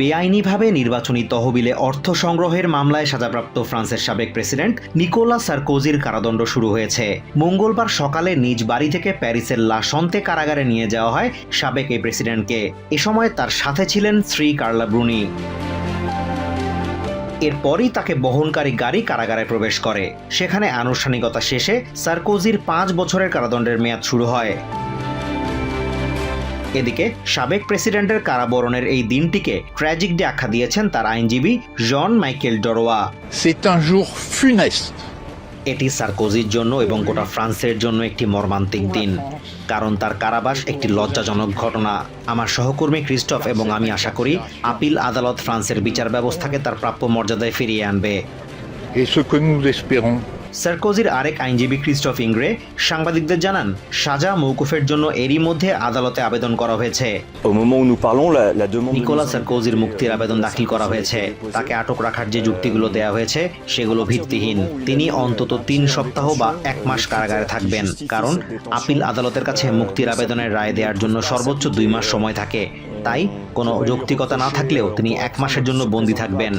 বেআইনিভাবে নির্বাচনী তহবিলে অর্থ সংগ্রহের মামলায় সাজাপ্রাপ্ত ফ্রান্সের সাবেক প্রেসিডেন্ট নিকোলা সার্কোজির কারাদণ্ড শুরু হয়েছে। মঙ্গলবার সকালে নিজ বাড়ি থেকে প্যারিসের লাসন্তে কারাগারে নিয়ে যাওয়া হয় সাবেক এই প্রেসিডেন্টকে। এ সময় তার সাথে ছিলেন শ্রী কার্লা ব্রুনি। এরপরই তাকে বহনকারী গাড়ি কারাগারে প্রবেশ করে। সেখানে আনুষ্ঠানিকতা শেষে সার্কোজির পাঁচ বছরের কারাদণ্ডের মেয়াদ শুরু হয়। এদিকে সাবেক প্রেসিডেন্টের কারাবরণের এই দিনটিকে ট্র্যাজিক ডে আখ্যা দিয়েছেন তার আইনজীবী জন মাইকেল ডরোয়া। এটি সার্কোজির জন্য এবং গোটা ফ্রান্সের জন্য একটি মর্মান্তিক দিন কারণ তার কারাবাস একটি লজ্জাজনক ঘটনা। আমার সহকর্মী ক্রিস্টফ এবং আমি আশা করি আপিল আদালত ফ্রান্সের বিচার ব্যবস্থাকে তার প্রাপ্য মর্যাদায় ফিরিয়ে আনবে। সার্কোজির আরেক আইনজীবী ক্রিস্টফ ইংগ্রে সাংবাদিকদের জানান সাজা মৌকুফের জন্য এরই মধ্যে আদালতে আবেদন করা হয়েছে. নিকোলা সার্কোজির মুক্তির আবেদন দাখিল করা হয়েছে। তাকে আটক রাখার যে যুক্তিগুলো দেয়া হয়েছে সেগুলো ভিত্তিহীন। তিনি অন্তত তিন সপ্তাহ বা এক মাস কারাগারে থাকবেন। কারণ আপিল আদালতের কাছে মুক্তির আবেদনের রায় দেওয়ার জন্য সর্বোচ্চ দুই মাস সময় থাকে। তাই কোনো যৌক্তিকতা না থাকলেও তিনি এক মাসের জন্য বন্দী থাকবেন.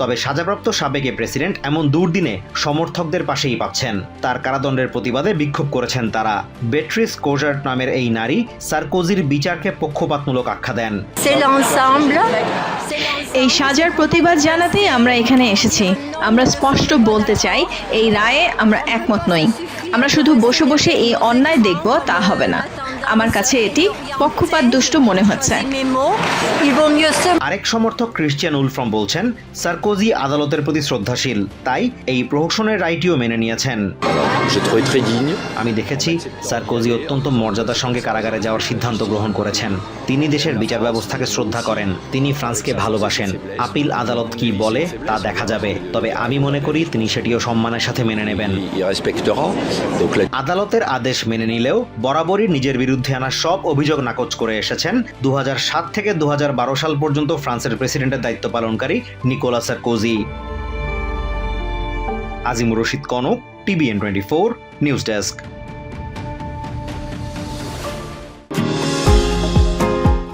তবে সাজাপ্রাপ্ত সাবেক এ প্রেসিডেন্ট এমন দুর্দিনে সমর্থকদের পাশেই পাচ্ছেন। তার কারাদণ্ডের প্রতিবাদে বিক্ষোভ করেছেন তারা। বেট্রিস কোজার্ট নামের এই নারী সার্কোজির বিচারকে পক্ষপাতমূলক আখ্যা দেন। এই সাজার প্রতিবাদ জানাতেই আমরা এখানে এসেছি। আমরা স্পষ্ট বলতে চাই এই রায়ে আমরা একমত নই। আমরা শুধু বসে বসে এই অন্যায় দেখব তা হবে না। আমার কাছে এটি পক্ষপাত দুষ্ট মনে হচ্ছে। আরেক সমর্থক ক্রিশ্চিয়ান উলফ্রম বলছেন সার্কোজি আদালতের প্রতি শ্রদ্ধাশীল তাই এই প্রহসনের রাইটিও মেনে নিয়েছেন. আমি দেখেছি সার্কোজি অত্যন্ত মর্যাদার সঙ্গে কারাগারে যাওয়ার সিদ্ধান্ত গ্রহণ করেছেন। তিনি দেশের বিচার ব্যবস্থাকে শ্রদ্ধা করেন, তিনি ফ্রান্সকে ভালোবাসেন। আপিল আদালত কি বলে, তা দেখা যাবে, তবে আমি মনে করি তিনি সেটিও সম্মানের সাথে মেনে নেবেন। আদালতের আদেশ মেনে নিলেও বরাবরই নিজের বিরুদ্ধে আনা সব অভিযোগ নাকচ করে এসেছেন দু হাজার সাত থেকে দু হাজার বারো সাল পর্যন্ত ফ্রান্সের প্রেসিডেন্টের দায়িত্ব পালনকারী Nicolas Sarkozy. Azimur Rashid Kanak, TVN twenty four, news desk.